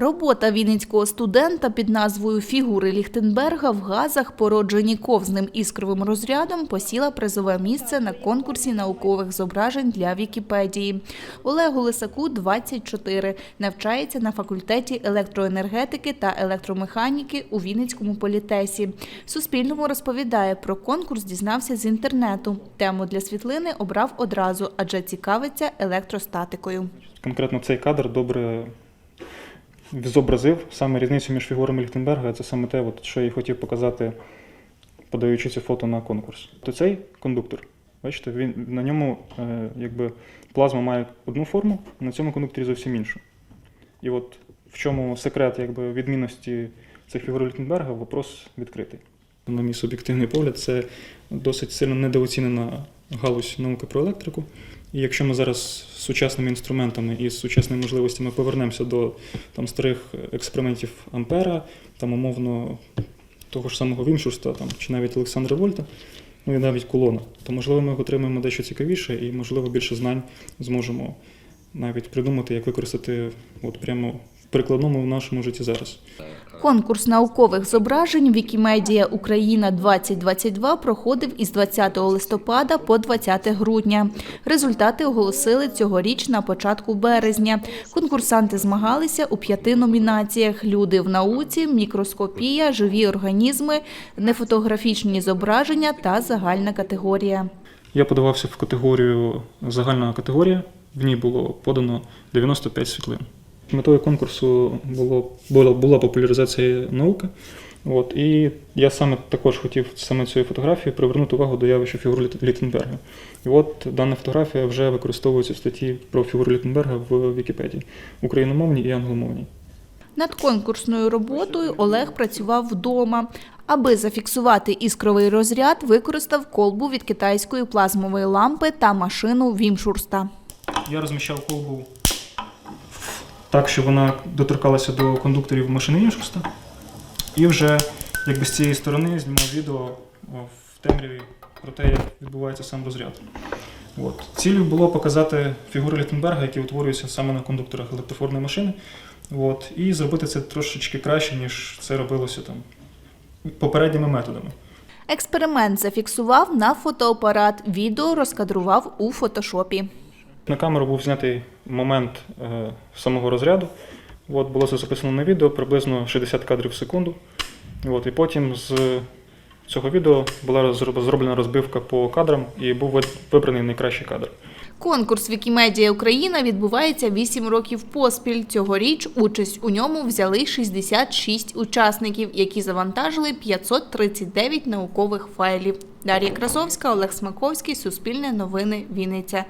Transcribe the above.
Робота вінницького студента під назвою Фігури Ліхтенберга в газах, породжені ковзним іскровим розрядом, посіла призове місце на конкурсі наукових зображень для Вікіпедії. Олегу Лисаку 24, навчається на факультеті електроенергетики та електромеханіки у Вінницькому політесі. Суспільному розповідає про конкурс, дізнався з інтернету. Тему для світлини обрав одразу, адже цікавиться електростатикою. Конкретно цей кадр добре зобразив саме різницю між фігурами Ліхтенберга. Це саме те, от, що я хотів показати, подаючи це фото на конкурс. То цей кондуктор, бачите, він на ньому е, якби плазма має одну форму, на цьому кондукторі зовсім іншу. І от в чому секрет якби, відмінності цих фігур Ліхтенберга, вопрос відкритий. На мій суб'єктивний погляд, це досить сильно недооцінена галузь науки про електрику. І якщо ми зараз з сучасними інструментами і з сучасними можливостями повернемося до там, старих експериментів Ампера, там умовно того ж самого Вімшурста, там, чи навіть Олександра Вольта, ну і навіть Кулона, то можливо ми отримаємо дещо цікавіше і, можливо, більше знань зможемо навіть придумати, як використати от прямо в прикладному в нашому житті зараз. Конкурс наукових зображень Вікімедія Україна 2022 проходив із 20 листопада по 20 грудня. Результати оголосили цьогоріч на початку березня. Конкурсанти змагалися у п'яти номінаціях: люди в науці, мікроскопія, живі організми, нефотографічні зображення та загальна категорія. Я подавався в категорію загальна категорія. В ній було подано 95 світлин. Метою конкурсу було, була, була популяризація науки. От, і я саме також хотів саме цією фотографією привернути увагу до явища фігури Літ- Літтенберга. І от дана фотографія вже використовується в статті про фігуру Літтенберга в Вікіпедії україномовній і англомовній. Над конкурсною роботою Олег працював вдома. Аби зафіксувати іскровий розряд, використав колбу від китайської плазмової лампи та машину Вімшурста. Я розміщав колбу так, щоб вона доторкалася до кондукторів машини Іншуста. І вже якби з цієї сторони знімав відео в темряві про те, як відбувається сам розряд. От. Цілею було показати фігури Літтенберга, які утворюються саме на кондукторах електрофорної машини. От. І зробити це трошечки краще, ніж це робилося там попередніми методами. Експеримент зафіксував на фотоапарат, відео розкадрував у фотошопі. На камеру був знятий момент е, самого розряду. От, було це записано на відео приблизно 60 кадрів в секунду. От, і потім з цього відео була зроблена розбивка по кадрам і був вибраний найкращий кадр. Конкурс Вікімедія Україна відбувається 8 років поспіль. Цьогоріч участь у ньому взяли 66 учасників, які завантажили 539 наукових файлів. Дар'я Красовська, Олег Смаковський, Суспільне новини, Вінниця.